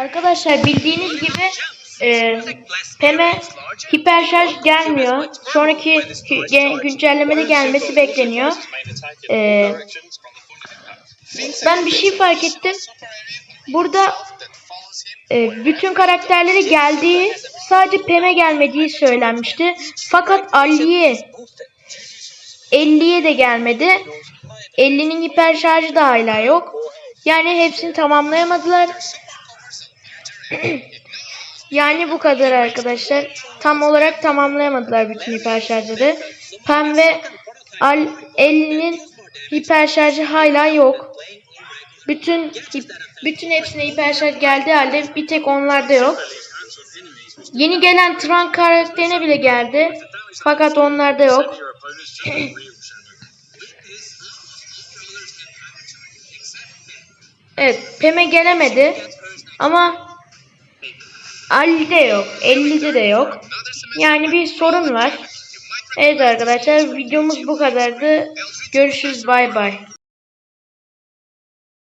Arkadaşlar bildiğiniz gibi e, Pem'e hiper şarj gelmiyor. Sonraki güncellemede gelmesi bekleniyor. E, ben bir şey fark ettim. Burada e, bütün karakterleri geldiği sadece Pem'e gelmediği söylenmişti. Fakat Ali'ye 50'ye de gelmedi. 50'nin hiper şarjı da hala yok. Yani hepsini tamamlayamadılar. Yani bu kadar arkadaşlar. Tam olarak tamamlayamadılar bütün hiper şarjları. Pem ve Al 50'nin hiper şarjı hala yok. Bütün bütün hepsine hiper şarj geldiği halde bir tek onlarda yok. Yeni gelen Trunks karakterine bile geldi. Fakat onlarda yok. Evet, Pem'e gelemedi. Ama Ali'de yok, 50'de de yok. Yani bir sorun var. Evet arkadaşlar videomuz bu kadardı. Görüşürüz bay bay.